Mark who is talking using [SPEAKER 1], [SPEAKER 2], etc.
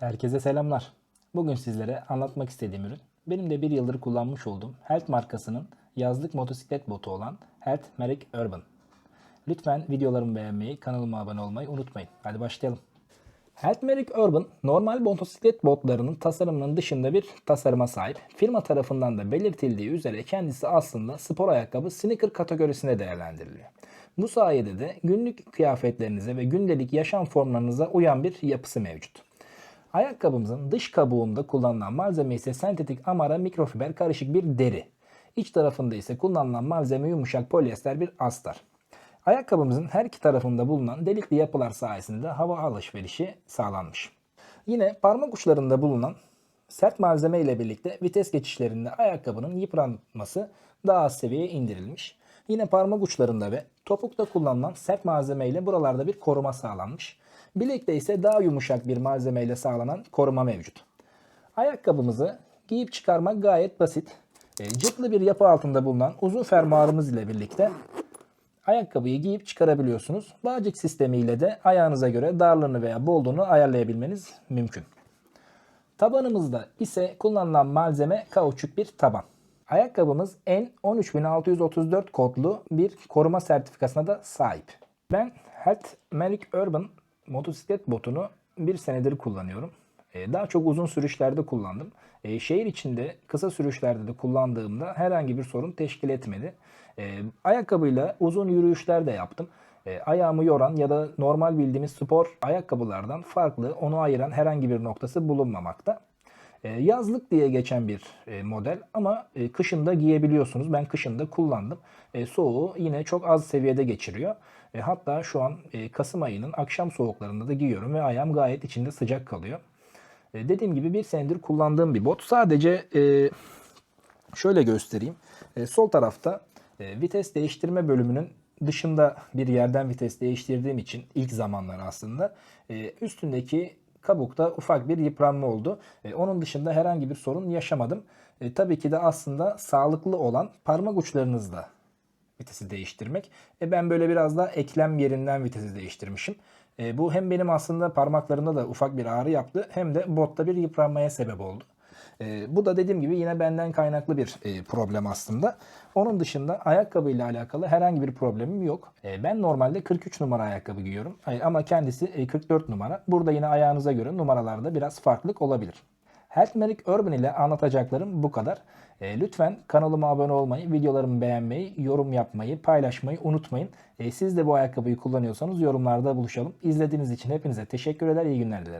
[SPEAKER 1] Herkese selamlar. Bugün sizlere anlatmak istediğim ürün benim de bir yıldır kullanmış olduğum Health markasının yazlık motosiklet botu olan Health Merrick Urban. Lütfen videolarımı beğenmeyi, kanalıma abone olmayı unutmayın. Hadi başlayalım. Health Merrick Urban normal motosiklet botlarının tasarımının dışında bir tasarıma sahip. Firma tarafından da belirtildiği üzere kendisi aslında spor ayakkabı sneaker kategorisine değerlendiriliyor. Bu sayede de günlük kıyafetlerinize ve gündelik yaşam formlarınıza uyan bir yapısı mevcut. Ayakkabımızın dış kabuğunda kullanılan malzeme ise sentetik amara mikrofiber karışık bir deri. İç tarafında ise kullanılan malzeme yumuşak polyester bir astar. Ayakkabımızın her iki tarafında bulunan delikli yapılar sayesinde hava alışverişi sağlanmış. Yine parmak uçlarında bulunan sert malzeme ile birlikte vites geçişlerinde ayakkabının yıpranması daha az seviyeye indirilmiş. Yine parmak uçlarında ve topukta kullanılan sert malzeme ile buralarda bir koruma sağlanmış. Bilekte ise daha yumuşak bir malzeme ile sağlanan koruma mevcut. Ayakkabımızı giyip çıkarmak gayet basit. E, Cıplı bir yapı altında bulunan uzun fermuarımız ile birlikte ayakkabıyı giyip çıkarabiliyorsunuz. Bağcık sistemiyle de ayağınıza göre darlığını veya bolluğunu ayarlayabilmeniz mümkün. Tabanımızda ise kullanılan malzeme kauçuk bir taban. Ayakkabımız N13634 kodlu bir koruma sertifikasına da sahip. Ben Health Merrick Urban motosiklet botunu bir senedir kullanıyorum. Ee, Daha çok uzun sürüşlerde kullandım. Ee, Şehir içinde kısa sürüşlerde de kullandığımda herhangi bir sorun teşkil etmedi. Ee, Ayakkabıyla uzun yürüyüşler de yaptım. Ayağımı yoran ya da normal bildiğimiz spor ayakkabılardan farklı, onu ayıran herhangi bir noktası bulunmamakta. E, Yazlık diye geçen bir e, model ama e, kışında giyebiliyorsunuz. Ben kışında kullandım. Soğuğu yine çok az seviyede geçiriyor. Hatta şu an Kasım ayının akşam soğuklarında da giyiyorum ve ayağım gayet içinde sıcak kalıyor. Dediğim gibi bir senedir kullandığım bir bot. Sadece şöyle göstereyim. Sol tarafta vites değiştirme bölümünün dışında bir yerden vites değiştirdiğim için ilk zamanlar aslında üstündeki kabukta ufak bir yıpranma oldu. E, onun dışında herhangi bir sorun yaşamadım. E, tabii ki de aslında sağlıklı olan parmak uçlarınızda vitesi değiştirmek. E, ben böyle biraz daha eklem yerinden vitesi değiştirmişim. E, bu hem benim aslında parmaklarımda da ufak bir ağrı yaptı hem de botta bir yıpranmaya sebep oldu. E, bu da dediğim gibi yine benden kaynaklı bir e, problem aslında. Onun dışında ayakkabıyla alakalı herhangi bir problemim yok. E, ben normalde 43 numara ayakkabı giyiyorum ama kendisi e, 44 numara. Burada yine ayağınıza göre numaralarda biraz farklılık olabilir. Health Merrick Urban ile anlatacaklarım bu kadar. E, lütfen kanalıma abone olmayı, videolarımı beğenmeyi, yorum yapmayı, paylaşmayı unutmayın. E, siz de bu ayakkabıyı kullanıyorsanız yorumlarda buluşalım. İzlediğiniz için hepinize teşekkür eder, iyi günler dilerim.